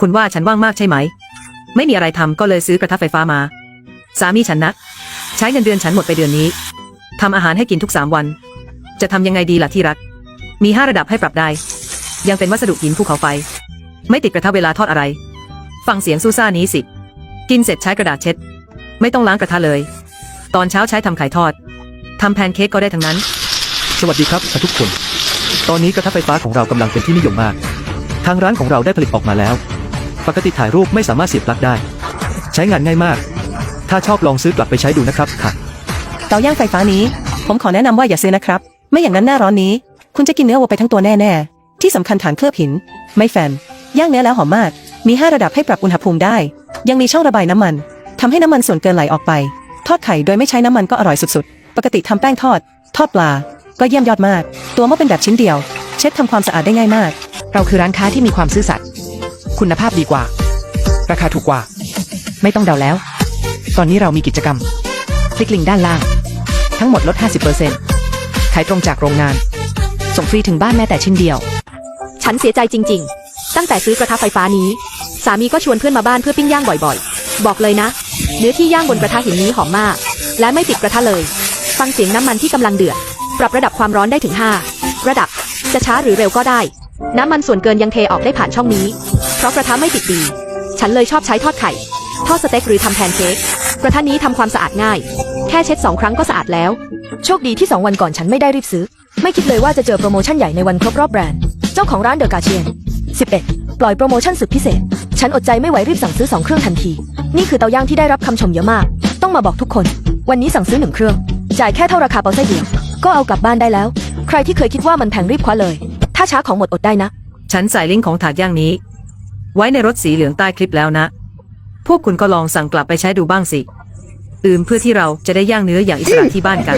คุณว่าฉันว่างมากใช่ไหม ไม่มีอะไรทำก็เลยซื้อกระทะไฟฟ้ามา สามีฉันนะใช้เงินเดือนฉันหมดไปเดือนนี้ทำอาหารให้กินทุกสามวัน จะทำยังไงดีล่ะที่รัก มีห้าระดับให้ปรับได้ ยังเป็นวัสดุหินภูเขาไฟ ไม่ติดกระทะเวลาทอดอะไร ฟังเสียงซูซ่านี้สิ กินเสร็จใช้กระดาษเช็ด ไม่ต้องล้างกระทะเลย ตอนเช้าใช้ทำไข่ทอดทำแพนเค้กก็ได้ทั้งนั้น สวัสดีครับทุกคน ตอนนี้กระทะไฟฟ้าของเรากำลังเป็นที่นิยมมาก ทางร้านของเราได้ผลิตออกมาแล้ว ปกติถ่ายรูปไม่สามารถเสียบปลั๊กได้ ใช้งานง่ายมาก ถ้าชอบลองซื้อกลับไปใช้ดูนะครับค่ะ เตาย่างไฟฟ้านี้ ผมขอแนะนำว่าอย่าซื้อนะครับ ไม่อย่างนั้นหน้าร้อนนี้ คุณจะกินเนื้อวัวไปทั้งตัวแน่ๆ ที่สำคัญฐานเคลือบหิน ไม่แฟนย่างเนื้อแล้วหอมมาก มี 5 ระดับให้ปรับอุณหภูมิได้ ยังมีช่องระบายน้ำมันทำให้น้ำมันส่วนเกินไหลออกไป ทอดไข่โดยไม่ใช้น้ำมันก็อร่อยสุดๆ ปกติทำแป้งทอด ทอดปลา ก็เยี่ยมยอดมาก ตัวหม้อเป็นแบบชิ้นเดียว เช็ดทำความสะอาดได้ง่ายมาก เราคือร้านค้าที่มีความซื่อสัตย์ คุณภาพดีกว่า ราคาถูกกว่า ไม่ต้องเดาแล้ว ตอนนี้เรามีกิจกรรม คลิกลิงก์ด้านล่าง ทั้งหมดลด 50%ขายตรงจากโรงงาน ส่งฟรีถึงบ้านแม้แต่ชิ้นเดียว ฉันเสียใจจริง ๆ ตั้งแต่ซื้อกระทะไฟฟ้านี้ สามีก็ชวนเพื่อนมาบ้านเพื่อปิ้งย่างบ่อยๆ บอกเลยนะ เนื้อที่ย่างบนกระทะหินนี้หอมมาก และไม่ติดกระทะเลย ฟังเสียงน้ำมันที่กำลังเดือด ปรับระดับความร้อนได้ถึง 5 ระดับ จะช้าหรือเร็วก็ได้ น้ำมันส่วนเกินยังเทออกได้ผ่านช่องนี้ เพราะกระทะไม่ติดดี ฉันเลยชอบใช้ทอดไข่ ทอดสเต็กหรือทำแพนเค้ก กระทะนี้ทำความสะอาดง่าย แค่เช็ดสองครั้งก็สะอาดแล้ว โชคดีที่2วันก่อนฉันไม่ได้รีบซื้อ ไม่คิดเลยว่าจะเจอโปรโมชั่นใหญ่ในวันครบรอบแบรนด์ เจ้าของร้านเดอะกาเชียน 11 ปล่อยโปรโมชั่นสุดพิเศษ ฉันอดใจไม่ไหวรีบสั่งซื้อ2เครื่องทันที นี่คือเตาย่างที่ได้รับคำชมเยอะมาก ต้องมาบอกทุกคน วันนี้สั่งซื้อ1เครื่อง จ่ายแค่เท่าราคาเปาไส้เดียว ก็เอากลับบ้านได้แล้ว ใครที่เคยคิดว่ามันแพงรีบคว้าเลย ถ้าช้าของหมดอดได้นะ ฉันใส่ลิงก์ของถาดย่างนี้ ไว้ในรถสีเหลืองใต้คลิปแล้วนะ พวกคุณก็ลองสั่งกลับไปใช้ดูบ้างสิ อืมเพื่อที่เราจะได้ย่างเนื้ออย่างอิสระที่บ้านกัน